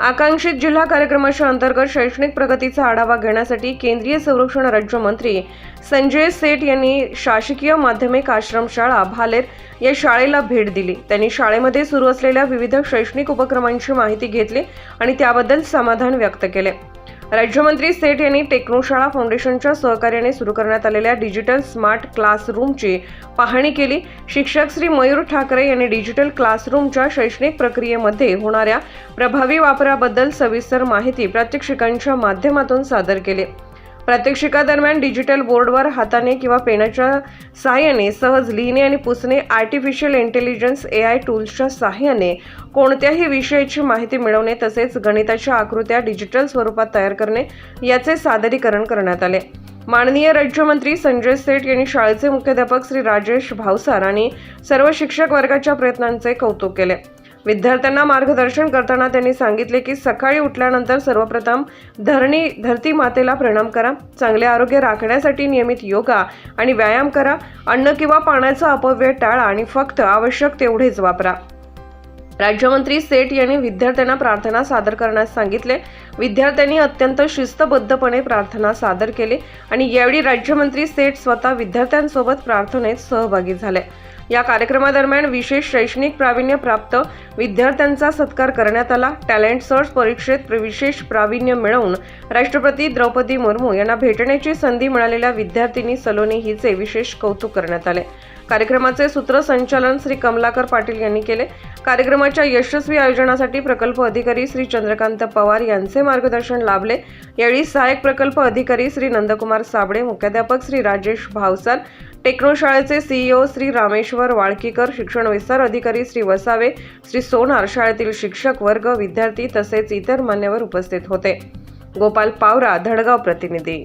आकांक्षित जिल्हा कार्यक्रमाच्या अंतर्गत शैक्षणिक प्रगतीचा आढावा घेण्यासाठी केंद्रीय संरक्षण राज्यमंत्री संजय सेठ यांनी शासकीय माध्यमिक आश्रमशाळा भालेर या शाळेला भेट दिली. त्यांनी शाळेमध्ये सुरू असलेल्या विविध शैक्षणिक उपक्रमांची माहिती घेतली आणि त्याबद्दल समाधान व्यक्त केले. राज्यमंत्री सेठ यांनी टेक्नोशाळा फाउंडेशनच्या सहकार्याने सुरू करण्यात आलेल्या डिजिटल स्मार्ट क्लासरूमची पाहणी केली. शिक्षक श्री मयूर ठाकरे यांनी डिजिटल क्लासरूमच्या शैक्षणिक प्रक्रियेमध्ये होणाऱ्या प्रभावी वापराबद्दल सविस्तर माहिती प्रात्यक्षिकांच्या माध्यमातून सादर केली. प्रात्यक्षिकादरम्यान डिजिटल बोर्डवर हाताने किंवा पेनाच्या सहाय्याने सहज लिहिणे आणि पुसणे आर्टिफिशियल इंटेलिजन्स ए आय टूल्सच्या सहाय्याने कोणत्याही विषयाची माहिती मिळवणे तसेच गणिताच्या आकृत्या डिजिटल स्वरूपात तयार करणे याचे सादरीकरण करण्यात आले. माननीय राज्यमंत्री संजय सेठ यांनी शाळेचे मुख्याध्यापक श्री राजेश भावसार आणि सर्व शिक्षक वर्गाच्या प्रयत्नांचे कौतुक केले. विद्यार्थ्यांना मार्गदर्शन करताना त्यांनी सांगितले की सकाळी उठल्यानंतर सर्वप्रथम धरणी धरती मातेला प्रणाम करा चांगले आरोग्य राखण्यासाठी नियमित योगा आणि व्यायाम करा अन्न किंवा पाण्याचा अपव्यय टाळा आणि फक्त आवश्यक तेवढेच वापरा. राज्यमंत्री सेठ यांनी विद्यार्थ्यांना प्रार्थना सादर करण्यास सांगितले. विद्यार्थ्यांनी अत्यंत शिस्तबद्धपणे प्रार्थना सादर केली आणि यावेळी राज्यमंत्री सेठ स्वतः विद्यार्थ्यांसोबत प्रार्थनेत सहभागी झाले. या कार्यक्रमादरम्यान विशेष शैक्षणिक प्रावीण्य प्राप्त विद्यार्थ्यांचा सत्कार करण्यात आला. टॅलेंट सर्च परीक्षेत विशेष प्रावीण्य मिळवून राष्ट्रपती द्रौपदी मुर्मू यांना भेटण्याची संधी मिळालेल्या विद्यार्थिनी सलोनी हिचे विशेष कौतुक करण्यात आले. कार्यक्रमाचे सूत्रसंचालन श्री कमलाकर पाटील यांनी केले. कार्यक्रमाच्या यशस्वी आयोजनासाठी प्रकल्प अधिकारी श्री चंद्रकांत पवार यांचे मार्गदर्शन लाभले. यावेळी सहाय्यक प्रकल्प अधिकारी श्री नंदकुमार साबळे मुख्याध्यापक श्री राजेश भावसार टेक्नोशाळेचे सीईओ श्री रामेश्वर वाळकीकर शिक्षण विस्तार अधिकारी श्री वसावे श्री सोनार शाळेतील शिक्षक वर्ग विद्यार्थी तसेच इतर मान्यवर उपस्थित होते. गोपाल पावरा धडगाव प्रतिनिधी.